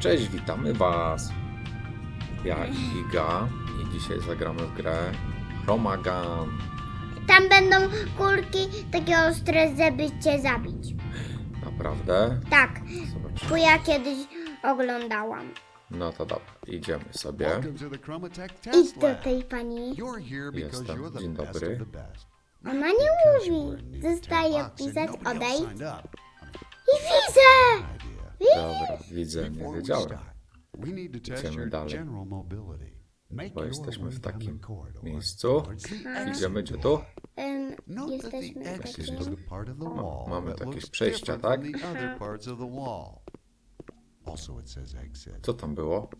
Cześć, witamy Was. Ja Iga i dzisiaj zagramy w grę Chromagun. Tam będą kulki takie ostre, żeby cię zabić. Naprawdę? Tak, Zobaczymy. bo ja kiedyś oglądałam. No to dobra, idziemy sobie. Welcome to the Chromatech Idź Test do Lab. tej pani. You're here because Jestem. you're the Dzień best dobry. of the best. Ona nie mówi. Zostaje pisać odejdź. I widzę! Dobra, widzę, nie wiedziałem. Idziemy dalej. Bo jesteśmy w takim miejscu. Idziemy gdzie tu? The jesteśmy w takim... wall mamy that jakieś przejścia, tak? Co tam było?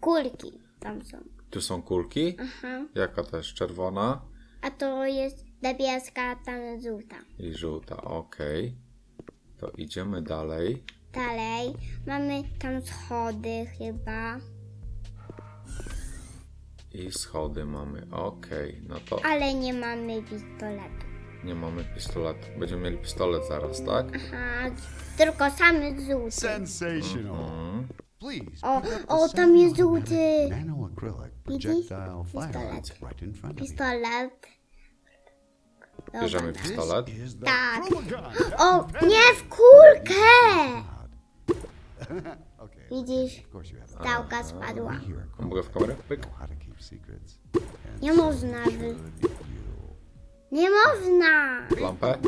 Kulki tam są. Tu są kulki? Aha. Jaka to jest czerwona A to jest niebieska, tam żółta. i żółta, okej. To idziemy dalej. Dalej mamy tam schody chyba. I schody mamy, okej. No to Ale nie mamy pistoletu. nie mamy pistoletu. Będziemy mieli pistolet zaraz, tak? Aha, tylko same żółte. Sensational. Mm. Please. O, pick up the o, tam jest Widzisz? projectile Pistolet. firearms right in front of you. Pistolet. Dobra. Bierzemy pistolet. is the Tak. O, nie w kulkę! Widzisz, skałka spadła. Mogę w kamerę? Pyk. Nie można wy... Nie można! Lampę?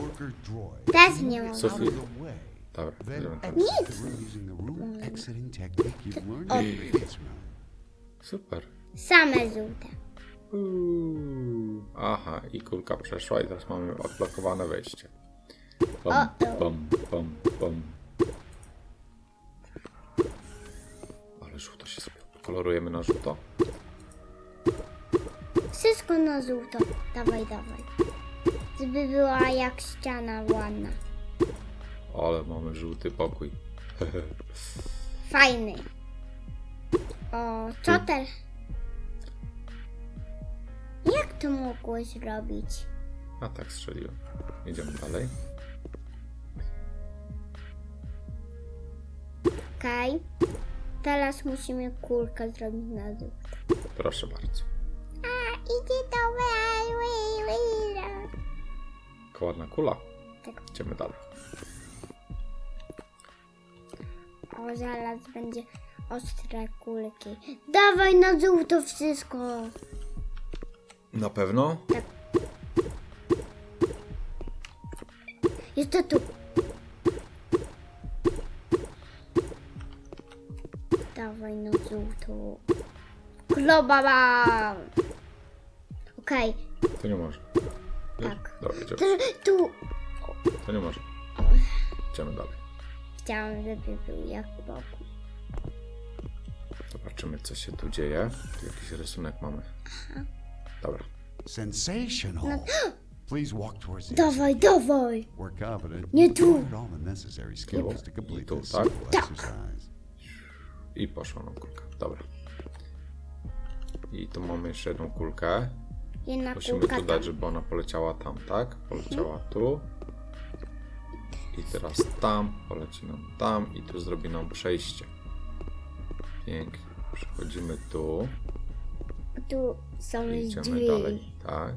Też nie można. Sufit. Dobra, previous room. Super. Same żółte. Uuu. Aha, i kulka przeszła i teraz mamy odblokowane wejście. Bum, bum, bum, bum. Kolorujemy na żółto. Wszystko na żółto. Dawaj, dawaj. Żeby była jak ściana ładna. Ale mamy żółty pokój. Fajny. O, co też? Jak to mogłeś robić? A tak strzeliłem. Idziemy dalej. Okej. Teraz musimy kulkę zrobić na żółto. Proszę bardzo. A, idzie do Ładna kula. Tak. Idziemy dalej. O, zaraz będzie ostre kulki. Dawaj na żółto wszystko. Na pewno? Jeszcze tu. Dawaj na żółto. Globala. Okej, To nie może. tak. Dobra, idziemy. Tu. To nie może. Idziemy dalej. Chciałam, żeby był jak boku. Zobaczymy, co się tu dzieje. Tu jakiś rysunek mamy. Dobra. Sensational. Please walk towards the Dawaj, dawaj. We're confident Nie you've tu. learned all the necessary skills to complete tu, this tak? simple Tak. exercise. I poszła nam kulka. Dobra. I tu mamy jeszcze jedną kulkę. Jedna Musimy kulka tu dać, tam. żeby ona poleciała tam, tak? Poleciała tu. I teraz tam, poleci nam tam i tu zrobi nam przejście. Pięknie. Przechodzimy tu Tu są i idziemy drzwi. dalej. Tak.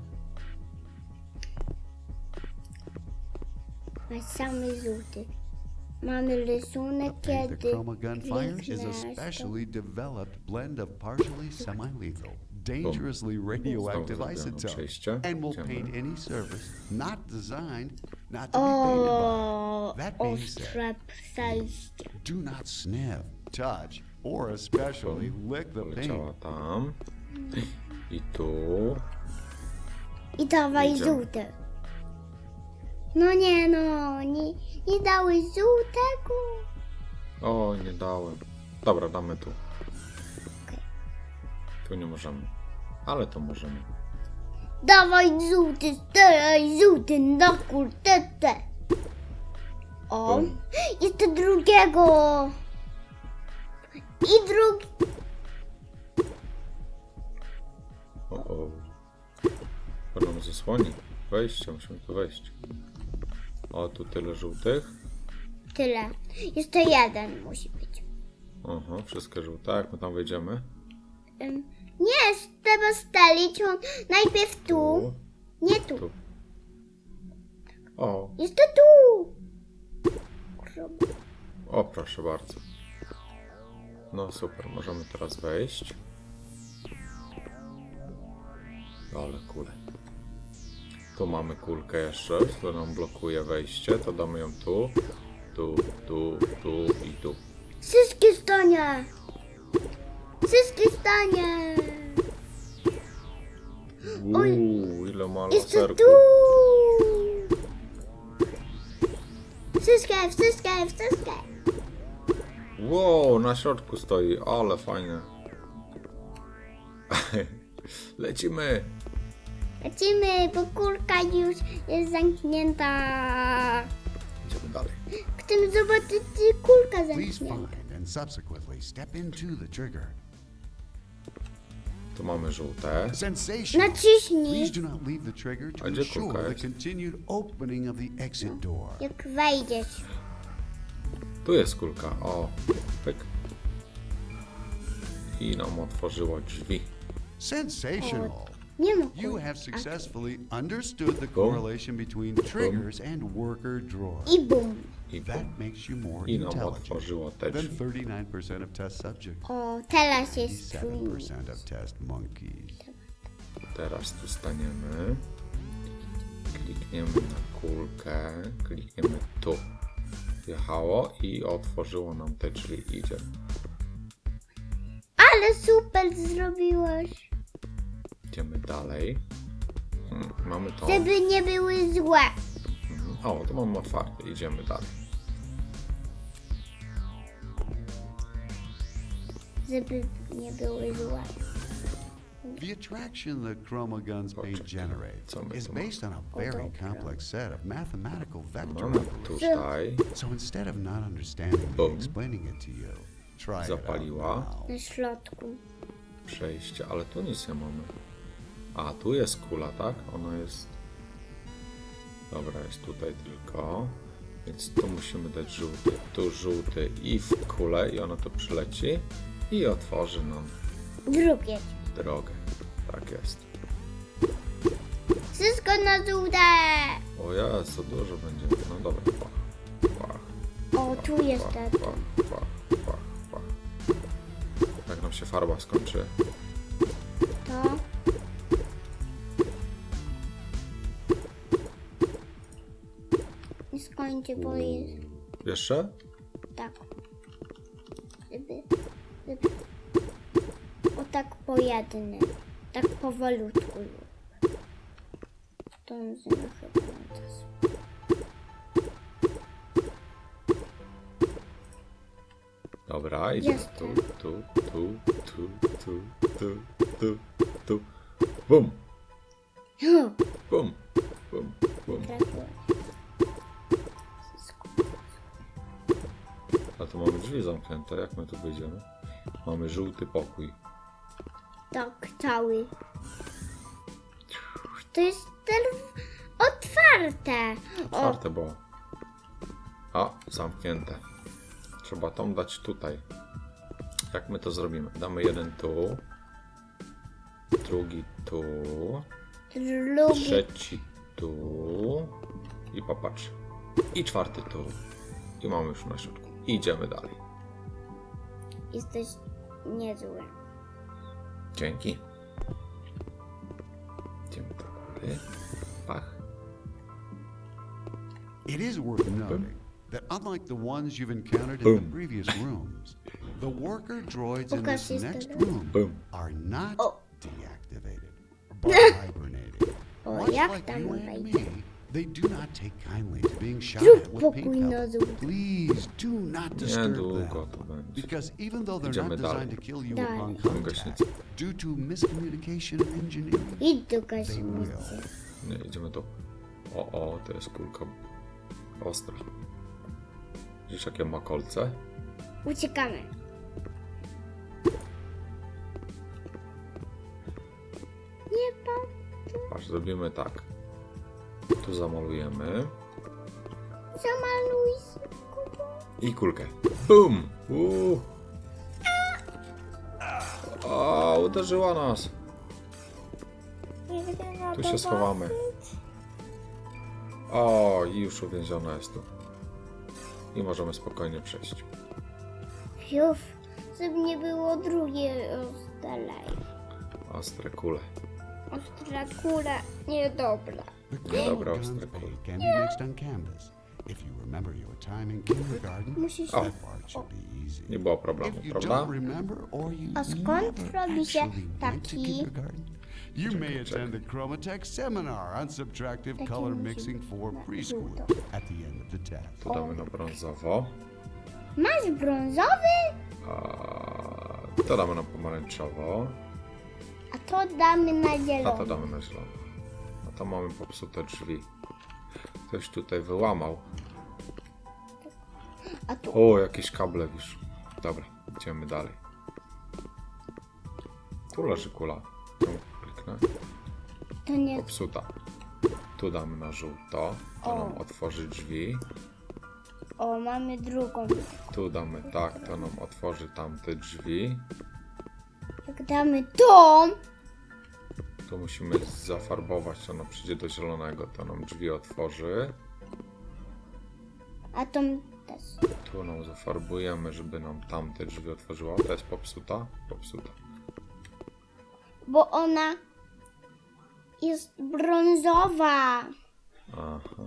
Ma samy żółty. Mamy rysunek, The kiedy Chroma Gunfire is a klikniesz to- specially developed blend of partially semi-lethal, dangerously radioactive zrobiono isotopes, przejście. and will Idziemy. paint any surface not designed not to be oh, painted by. That being said, ostre przejście. do not sniff, touch, or especially lick the Poleciała paint. tam. I tu. I dawaj Idziemy. żółte. No nie no, nie, nie dałeś żółtego. O, nie dałem. Dobra, damy tu. Tu nie możemy. Ale to możemy. Dawaj żółty, dawaj żółty na kurtetę. O, Bum. jeszcze drugiego. I drugi. O, o. To nam zasłoni. Wejście, musimy tu wejść. O, tu tyle żółtych. Tyle. Jeszcze jeden musi być. Aha, wszystkie żółte. Jak my tam wejdziemy? Em, nie, trzeba stalić on najpierw tu. Nie tu. Tu. O, Jest to tu. Kurwa. o, proszę bardzo. No super, możemy teraz wejść. Ale kule. Tu mamy kulkę jeszcze, która nam blokuje wejście. To damy ją tu, tu, tu, tu i tu. Wszystkie stanie. Wszystkie stanie. Uuu, ile ma Jest to laserków. tu. Wszystkie, wszystkie, wszystkie. Wow, na środku stoi, ale fajne. Lecimy. Lecimy, bo kulka już jest zamknięta. Idziemy dalej. Chcę zobaczyć, czy kulka Please zamknięta. find and subsequently step into the trigger. Tu mamy żółte. Sensation! Naciśnij, Please do not leave the trigger to A gdzie ensure kulka the jest? continued opening of the exit door. jak wejdziesz. Tu jest kulka. O, pyk. I nam otworzyło drzwi. Sensational! Nie ma You have successfully understood the correlation between triggers and worker droids. I bum. I, That makes you more i nam intelligent otworzyło than drzwi. 39% of test subjects, O, teraz jest twój. 7% of test monkeys. Teraz tu staniemy. Klikniemy na kulkę. Klikniemy tu. Wjechało i otworzyło nam te drzwi. Idzie. Ale super zrobiłeś. Idziemy dalej. Hmm, Mamy to. Żeby nie były złe. Mhm. O, to mamy otwarte. Idziemy dalej. Żeby nie były złe. The attraction that Chroma Gun's co my is based on a very complex set of mathematical vector Mamy operations. tutaj. So instead of not understanding Boom. explaining it to you, try it out Zapaliła. now. Na środku. przejście, ale tu nic nie mamy. A, tu jest kula, tak? Ona jest... Dobra, jest tutaj tylko. Więc tu musimy dać żółty, tu żółty i w kulę i ono tu przyleci i otworzy nam Drugie. drogę. Tak jest. Wszystko na żółte. O Jezu, dużo będzie. No dobra, pach, pach, O, tu jest pach, ten. pach, pach, pach, pach. Jak nam się farba skończy. To. Skończy, bo jest Jeszcze? tak. Żeby, żeby. O tak po jednym. Tak powolutku. To chyba. Dobra, idziemy tu, tu, tu, tu, tu, tu, tu, tu. Bum, bum, drzwi zamknięte, jak my tu wyjdziemy? Mamy żółty pokój. Tak, cały. To jest ten otwarte. O, Otwarte było. A, zamknięte. Trzeba tą dać tutaj. Jak my to zrobimy? Damy jeden tu. Drugi tu. drugi. Trzeci tu. I popatrz. I czwarty tu. I mamy już na środku. Idziemy dalej. Jesteś niezły. Dzięki. Idziemy do góry. Pach. It is worth noting that unlike the ones you've encountered in Boom. the previous rooms, the worker droids in Pokaż this jeszcze next raz. room Boom. are not O. deactivated, but hibernating. O, Much jak like tam you and wejdzie? They do not take kindly to being shot at with paint na pellets. Please do not disturb Niedługo them. to będzie. Because even though they're Idziemy not designed dalej. to kill you Dalej. upon contact, gaśnicę. due to miscommunication and engineering, Idź do they gaśnicy. will. Nie, idziemy tu. O, o, to jest kulka ostra. Widzisz jakie ma kolce? Uciekamy. Nie pan. Patrz, zrobimy tak. Tu zamalujemy. Zamaluj. I kulkę. Bum! Uuu. O, uderzyła nas. Tu się schowamy. O, i już uwięziona jest tu. I możemy spokojnie przejść. Fiuf, żeby nie było drugie ostalej. Ostre kule. Ostra kula, niedobra. The Yeah, color bro, guns it's paint cool. can be mixed on canvas. If you remember your time in kindergarten, Musisz... that part should be easy. Nie było problemu, If you prawda? don't remember or you A skąd never robi się actually went to taki- kindergarten, you may attend the Chromatech seminar on subtractive color musi mixing for preschool at the end of the test. Tu damy na brązowo. Masz brązowy? A to damy na pomarańczowo. A to damy na A to zielony. damy na zielono. A to mamy popsute drzwi. Ktoś tutaj wyłamał. A tu. O, jakieś kable wisz. Dobra, idziemy dalej. Tu leży kula. Tu kliknę. To nie... Popsuta. Tu damy na żółto. To nam otworzy drzwi. O, mamy drugą. Tu damy tak, to nam otworzy tamte drzwi. Jak damy tą, Tu musimy zafarbować, to nam przyjdzie do zielonego, to nam drzwi otworzy. a tą też. Tu nam zafarbujemy, żeby nam tamte drzwi otworzyło. To jest popsuta? Popsuta. Bo ona jest brązowa. Aha.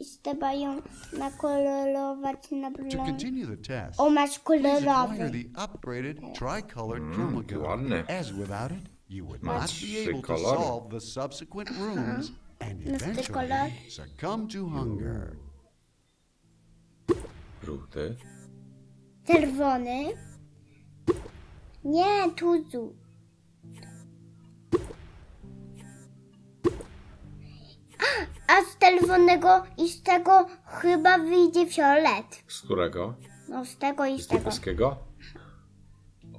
I trzeba ją nakolorować na To brąz. continue the test, O, masz please acquire kolorowy. the upgraded tricolored Mm, chroma ładny. as without it, you would not trzy be able to kolory. solve the subsequent rooms and eventually succumb to hunger. Żółty. Czerwony. Nie, tuzu. A z czerwonego i z tego chyba wyjdzie fiolet. Z którego? No z tego i Z z tego. niebieskiego?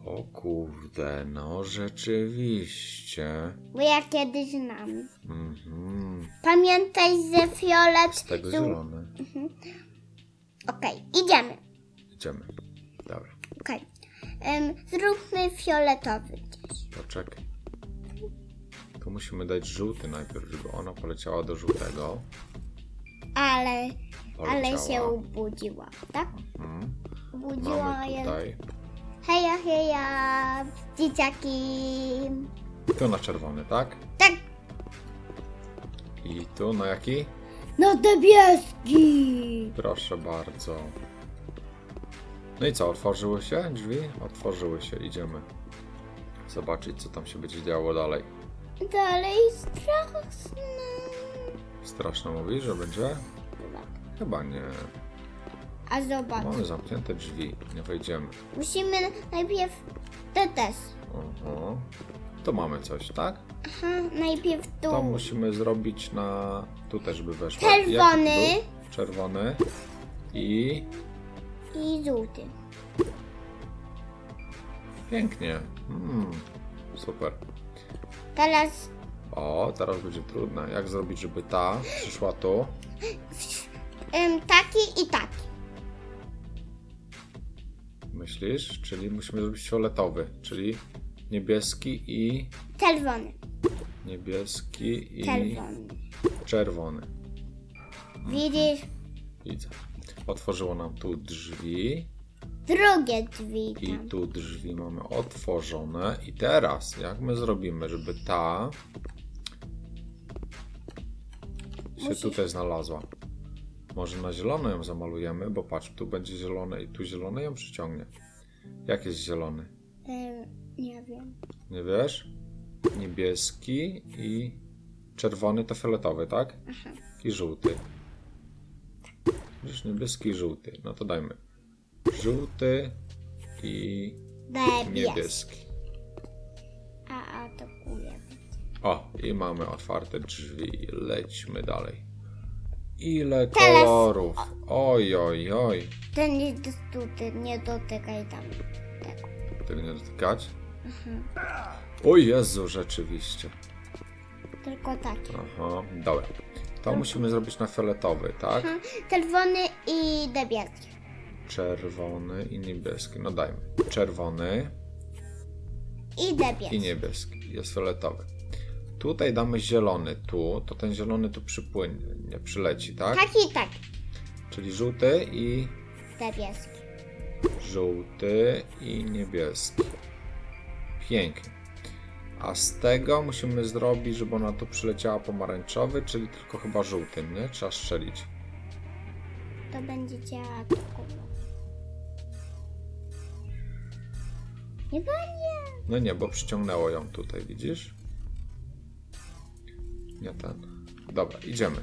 O kurde, no rzeczywiście. Bo ja kiedyś znam. Mhm. Pamiętaj, że fiolet... Z tego żół- zielony. Okej, idziemy. Idziemy. Dobra, Okej. Em, zróbmy fioletowy gdzieś. poczekaj. Tu musimy dać żółty najpierw, żeby ona poleciała do żółtego. Ale... Ale Poleciała. się obudziła, tak? Mhm. Obudziła Mamy je. tutaj. Heja, heja, dzieciaki. Tu na czerwony, tak? Tak, I tu na jaki? no niebieski. Proszę bardzo. No i co, otworzyły się drzwi? Otworzyły się, idziemy. Zobaczyć, co tam się będzie działo dalej. Dalej straszne. Straszno mówisz, że będzie? Chyba nie. A zobacz, Mamy zamknięte drzwi, nie wejdziemy. musimy najpierw te też. Oho. Tu mamy coś, tak? Aha, najpierw tu. To musimy zrobić na... Tu też by weszło. Czerwony. Jaki to był? Czerwony. I... I żółty. Pięknie. Mm, super. Teraz O, teraz będzie trudne. Jak zrobić, żeby ta przyszła tu? taki i taki. Myślisz? Czyli musimy zrobić fioletowy, czyli niebieski i Czerwony. niebieski i Czerwony. czerwony. Widzisz? Widzę. Otworzyło nam tu drzwi Drugie drzwi i tam. tu drzwi mamy otworzone. I teraz, jak my zrobimy, żeby ta się Musisz- tutaj znalazła? Może na zielono ją zamalujemy, bo patrz, tu będzie zielone i tu zielone ją przyciągnie. Jak jest zielony? Em, nie wiem. Nie wiesz? Niebieski i czerwony to fioletowy, tak? I żółty. Widzisz, niebieski i żółty. No to dajmy. Żółty i Niebieski. niebieski. A atakuje. O, i mamy otwarte drzwi. Lećmy dalej. Ile Teraz- kolorów. Oj, oj, oj. Ten nie, tutaj, nie dotykaj tam tego. Tego nie dotykać? O Jezu, rzeczywiście. Tylko taki. Aha, dobra. To musimy zrobić na fioletowy, tak? Czerwony i niebieski. Czerwony i niebieski. No dajmy. Czerwony I debiec. i niebieski. Jest fioletowy. Tutaj damy zielony tu, to ten zielony tu przypłynie, nie przyleci, tak? Tak i tak. Czyli żółty i Debiecki. żółty i niebieski. Pięknie. A z tego musimy zrobić, żeby ona tu przyleciała pomarańczowy, czyli tylko chyba żółtym, nie? Trzeba strzelić. To będzie działać tylko. Nie będzie. No nie, bo przyciągnęło ją tutaj, widzisz? Nie ten. Dobra, idziemy.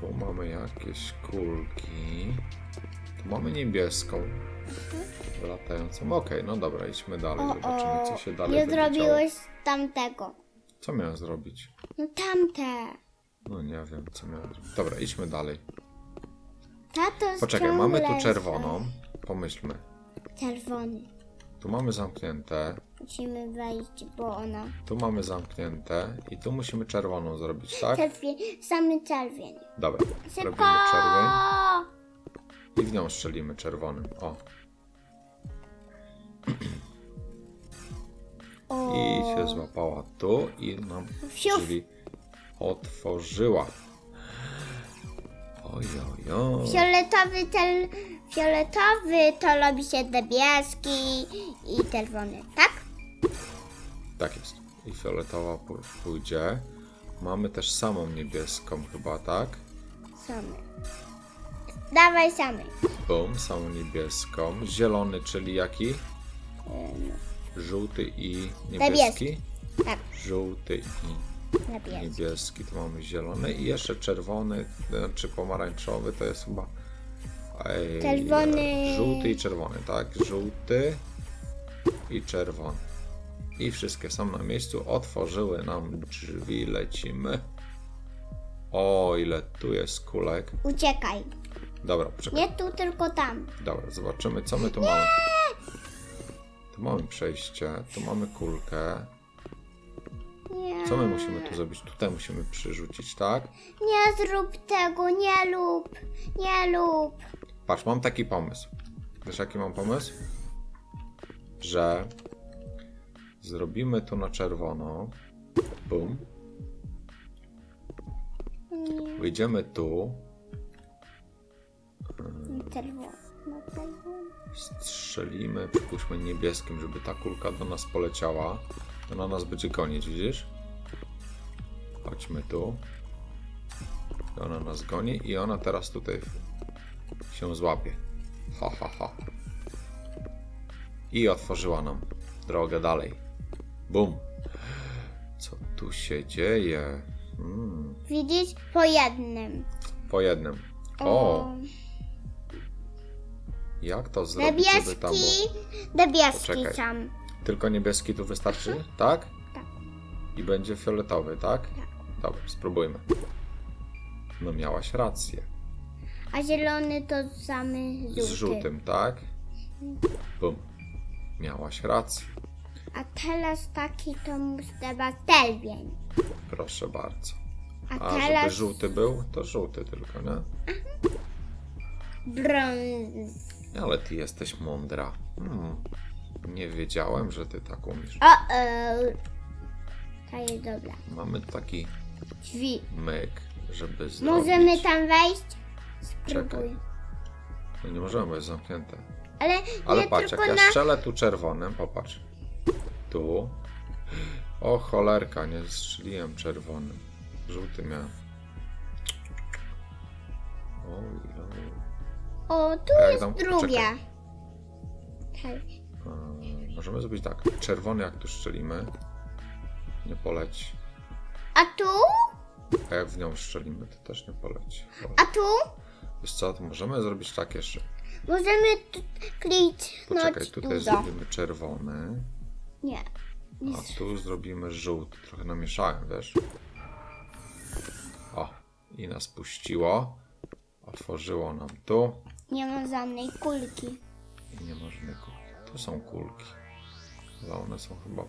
Tu mamy jakieś kulki. Tu mamy niebieską. Latającą. Okej, no dobra, idźmy dalej. o, Zobaczymy, co się dalej nie będzie zrobiłeś tamtego. Co miałem zrobić? No tamte. No nie wiem, co miałem zrobić. Dobra, idźmy dalej. Tato Poczekaj, mamy tu czerwoną. Pomyślmy. Czerwony. Tu mamy zamknięte. Musimy wejść, bo ona. Tu mamy zamknięte. I tu musimy czerwoną zrobić, tak? Czerwień, samy czerwień. Dobra, Szybko! robimy czerwień. I w nią strzelimy czerwonym. O. O. I się złapała tu i nam Wsiuf. drzwi otworzyła. Oj, oj, oj. Fioletowy, tel, fioletowy to robi się niebieski i czerwony, tak? Tak jest. I fioletowa pó- pójdzie. Mamy też samą niebieską chyba, tak? Samy. Dawaj samy. Bum, samą niebieską. Zielony, czyli jaki? Żółty i niebieski. Niebieski. Tak, Żółty i niebieski. niebieski. Tu mamy zielony i jeszcze czerwony, czy pomarańczowy, to jest chyba... Ej, Czerwony. Żółty i czerwony, tak? Żółty i czerwony. I wszystkie są na miejscu. Otworzyły nam drzwi, lecimy. O, ile tu jest kulek. Uciekaj. Dobra, poczekaj. Nie tu, tylko tam. Dobra, zobaczymy, co my tu mamy. Tu mamy przejście, tu mamy kulkę. Nie. Co my musimy tu zrobić? Tutaj musimy przyrzucić, tak? Nie zrób tego, nie lub. Nie lub. Patrz, mam taki pomysł. Wiesz, jaki mam pomysł? Że zrobimy tu na czerwono. Bum. Wyjdziemy tu. No, czerwony. Strzelimy, przypuśćmy niebieskim, żeby ta kulka do nas poleciała. Ona nas będzie gonić, widzisz? Chodźmy tu. Ona nas goni i ona teraz tutaj się złapie. Ha, ha, ha. I otworzyła nam drogę dalej. Bum. Co tu się dzieje? Hmm. Widzisz? Po jednym. Po jednym. O, jak to zrobić, żeby tam było? Niebieski. Niebieski Poczekaj. sam. Tylko niebieski tu wystarczy, tak? Tak. I będzie fioletowy, tak? Dobra, spróbujmy. No miałaś rację. A zielony to samy żółty. Z żółtym, tak? Bum. Miałaś rację. A teraz taki to musi trzeba czerwień. Proszę bardzo. A, A żeby teraz żółty był, to żółty tylko, nie? brąz. Ale ty jesteś mądra. Hmm. Nie wiedziałem, że ty tak umiesz. O, o. To jest dobra. Mamy taki Drzwi. myk, żeby zrobić... Możemy tam wejść? Czekaj. Spróbuj. No nie możemy, bo jest zamknięte. Ale, Ale nie patrz, tylko jak ja na... strzelę tu czerwonym, popatrz. Tu. O cholerka, nie strzeliłem czerwonym. Żółty miałem. Oj, oj. O, tu A jak jest tam- druga. Tak. Eee, Możemy zrobić tak. Czerwony jak tu strzelimy. Nie poleci. A tu? A jak w nią strzelimy, to też nie poleci. A tu? Wiesz co, to możemy zrobić tak jeszcze. Możemy tu kliknąć Poczekaj, tutaj dużo. zrobimy czerwony. Nie. A tu zrobimy żółty. Trochę namieszałem, wiesz? O, i nas puściło. Otworzyło nam tu. Nie ma żadnej kulki. I nie ma żadnej kulki. Tu są kulki. Ale one są chyba...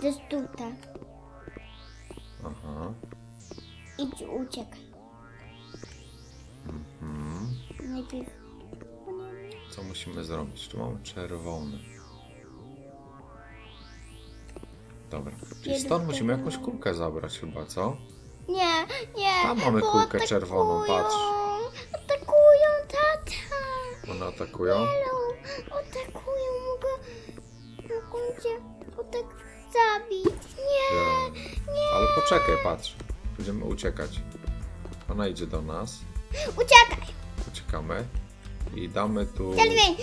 To jest tutaj. Aha. Idź, uciekaj. Mhm. Najpierw. Co musimy zrobić? Tu mamy czerwony. Dobra, czyli stąd musimy jakąś kulkę zabrać chyba, co? Nie, nie. Tam mamy bo kulkę czerwoną, atakują. patrz. Atakują, tata. One atakują? Hello, atakują, mogą, mogą cię tak zabić. Nie, Nie. Ale poczekaj, patrz. Będziemy uciekać. Ona idzie do nas. uciekaj. Uciekamy. I damy tu Czerwień.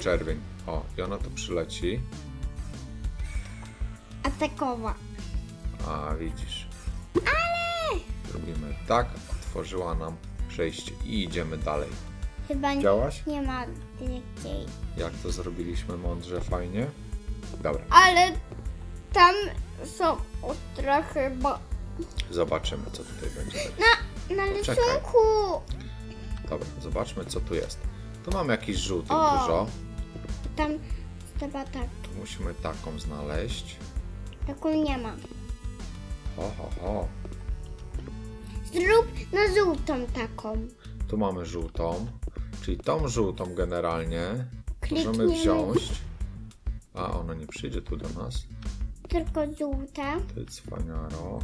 czerwień. O, i ona tu przyleci. A, widzisz. Ale! Robimy tak, otworzyła nam przejście i idziemy dalej. Chyba nie, Działaś? nie ma gdzieś. Jak to zrobiliśmy mądrze, fajnie? Dobra, Ale tam są ostre chyba. zobaczymy, co tutaj będzie. Na, na Poczekaj. rysunku. Dobra, zobaczmy, co tu jest. Tu mamy jakiś żółty O. dużo. Tam chyba tak. Tu musimy taką znaleźć. Taką nie ma. Ho, ho, ho. Zrób na żółtą taką. Tu mamy żółtą. Czyli tą żółtą generalnie możemy wziąć. A, ona nie przyjdzie tu do nas. Tylko żółte. Ty cwaniaro.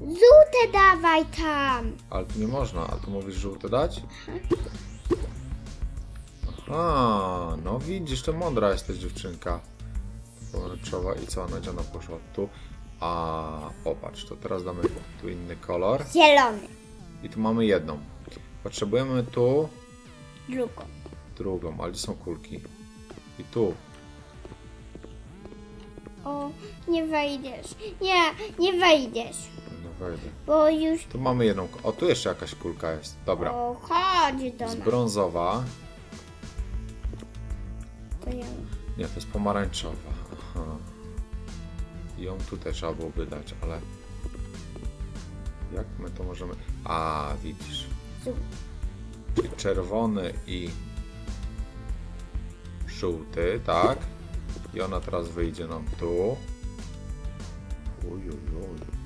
Żółte dawaj tam. Ale tu nie można, a tu mówisz żółte dać? Aha, no widzisz, to mądra jesteś dziewczynka. Pomarańczowa i co, Nadziana poszła tu. A popatrz, to teraz damy tu inny kolor. Zielony. I tu mamy jedną. Potrzebujemy tu Drugą. drugą, ale gdzie są kulki? I tu. O, nie wejdziesz. Nie, nie wejdziesz. No wejdę. Bo już. Tu mamy jedną. O, tu jeszcze jakaś kulka jest. Dobra. O, chodź do Jest nas. brązowa. To ja. Nie, to jest pomarańczowa. Ją tutaj trzeba byłoby dać, ale... Jak my to możemy... A, widzisz. Czyli czerwony i żółty, tak? I ona teraz wyjdzie nam tu. Uj, uj, uj.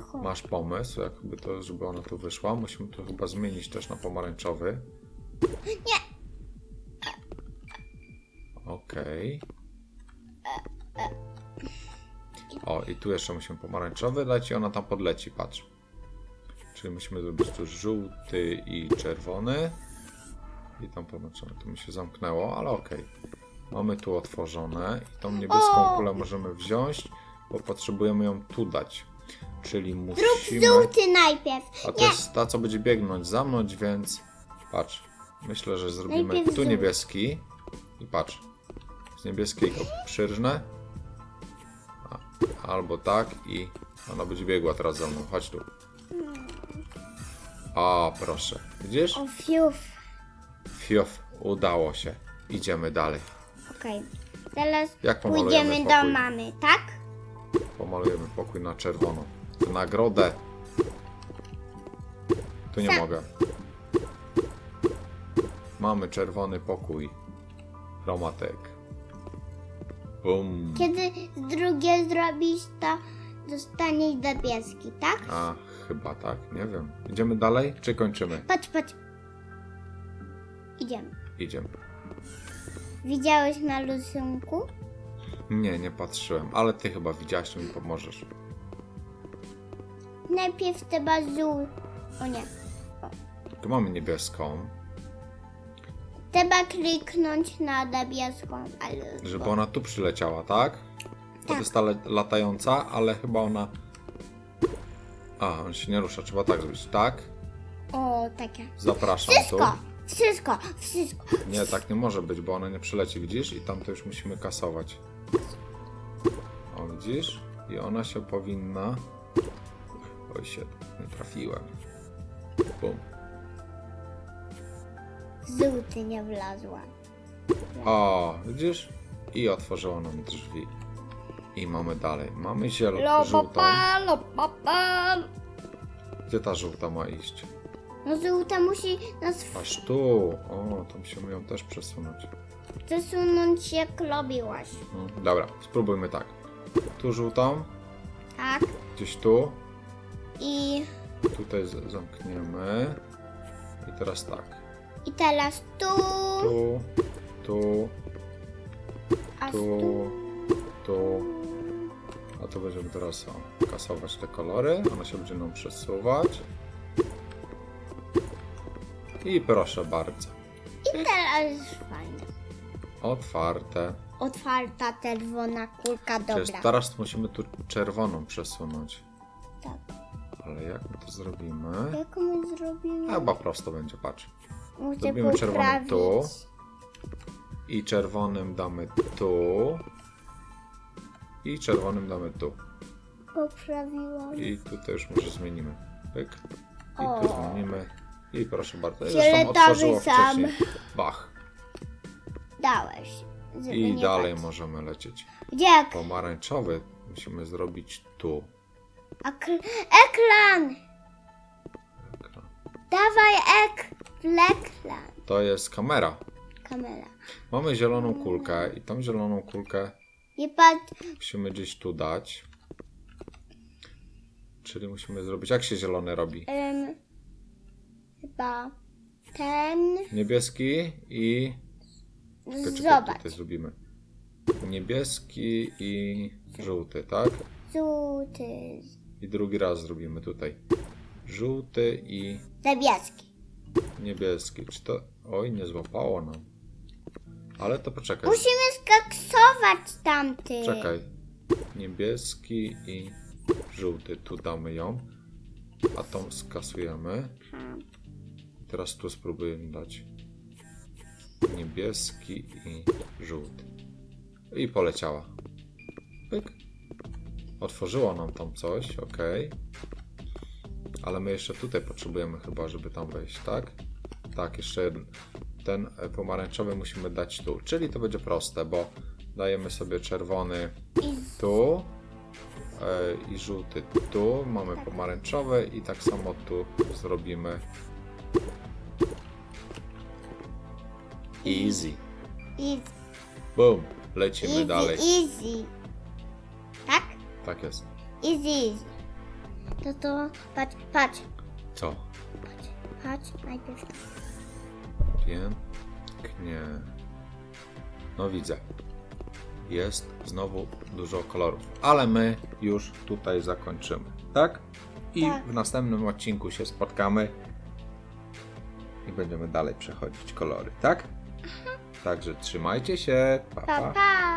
Chodź. Masz pomysł, jakby to, żeby ona tu wyszła? Musimy to chyba zmienić też na pomarańczowy. Nie. Okej. O, i tu jeszcze musimy pomarańczowy dać i ona tam podleci, patrz. Czyli musimy zrobić tu żółty i czerwony. I tam pomarańczowy. Tu mi się zamknęło, ale okej. Mamy tu otworzone i tą niebieską O! kulę możemy wziąć, bo potrzebujemy ją tu dać. Czyli Zrób musimy... żółty najpierw. A to Nie. jest ta, co będzie biegnąć za mną, więc patrz. Myślę, że zrobimy Najpierw tu niebieski. I patrz. Z niebieskiego przyrżnę. A, albo tak i ona będzie biegła teraz za mną. Chodź tu. O, proszę. Widzisz? O, fiuf. Fiuf, udało się. Idziemy dalej. Okej. Teraz Jak pomalujemy pójdziemy pokój? do mamy, tak? Pomalujemy pokój na czerwono. Nagrodę. Tu nie mogę. Mamy czerwony pokój. Chromatek. Bum. Kiedy drugie zrobisz, to dostaniesz niebieski, tak? A, chyba tak, nie wiem. Idziemy dalej, czy kończymy? Patrz, patrz. Idziemy. Idziemy. Widziałeś na rysunku? Nie, nie patrzyłem, ale ty chyba widziałaś, to mi pomożesz. Najpierw trzeba żół... O nie. Tu mamy niebieską, Trzeba kliknąć na niebieską, ale... żeby ona tu przyleciała, tak? To Tak. jest ta le- latająca, ale chyba ona... A, on się nie rusza, trzeba tak zrobić. Tak, O, takie. zapraszam tu. Wszystko! Wszystko! Wszystko! Nie, tak nie może być, bo ona nie przyleci, widzisz? I tam to już musimy kasować. O, widzisz? I ona się powinna... Oj się, nie trafiłem. Bum. Żółty nie wlazła. O, widzisz? I otworzyła nam drzwi. I mamy dalej. Mamy ziel- żółtą. Lopapa, lopapa. Gdzie ta żółta ma iść? No żółta musi nas Aż tu. O, to musimy ją też przesunąć. przesunąć jak robiłaś. Mhm. Dobra, spróbujmy tak. Tu żółtą, Tak? gdzieś tu. I tutaj z- zamkniemy. I teraz tak. I teraz tu, Tu, tu, a tu, tu. tu. A tu będziemy teraz o, kasować te kolory. One się nam przesuwać. I proszę bardzo. I teraz fajnie. Otwarte. Otwarta czerwona kulka, Przecież dobra. teraz musimy tu czerwoną przesunąć. Tak. Ale jak my to zrobimy? Jak my zrobimy? Chyba prosto będzie, patrz. Muszę Zrobimy czerwonym tu. poprawić. I czerwonym damy tu. I czerwonym damy tu. Poprawiłam. I tutaj już może zmienimy. Pyk. I O. tu zmienimy. I proszę bardzo. Zresztą Fioletowy otworzyło sam. wcześniej. Bach. Dałeś. żeby I nie dalej patrzeć. możemy lecieć. Gdzie ek- Pomarańczowy musimy zrobić tu. ekran? Ekran. Dawaj ek To jest kamera. Kamera. Mamy zieloną kulkę i tą zieloną kulkę Nie patrz. musimy gdzieś tu dać. Czyli musimy zrobić. Jak się zielony robi? Ym, chyba ten. Niebieski i. Czekaj, czekaj, Zobacz. tutaj zrobimy. Niebieski i żółty, tak? Żółty. I drugi raz zrobimy tutaj. Żółty i Zabieski. Niebieski. Czy to. Oj, nie złapało nam. Ale to poczekaj. Musimy skaksować tamty. Czekaj. Niebieski i żółty. Tu damy ją. A tą skasujemy. Aha. Teraz tu spróbujemy dać. Niebieski i żółty. I poleciała. Pyk. Otworzyło nam tam coś, ok. Ale my jeszcze tutaj potrzebujemy chyba, żeby tam wejść, tak? Tak, jeszcze jeden. Ten e, pomarańczowy musimy dać tu. Czyli to będzie proste, bo dajemy sobie czerwony tu e, i żółty tu. Mamy pomarańczowy i tak samo tu zrobimy. Easy. Easy. Boom. Lecimy Easy, dalej. easy. Tak? Tak jest. Easy, easy. To to, patrz, patrz, Co? patrz, patrz, najpierw. Pięknie. No widzę. Jest znowu dużo kolorów. Ale my już tutaj zakończymy. Tak? I Tak. w następnym odcinku się spotkamy. I będziemy dalej przechodzić kolory, tak? Także trzymajcie się. pa. Pa, pa. pa.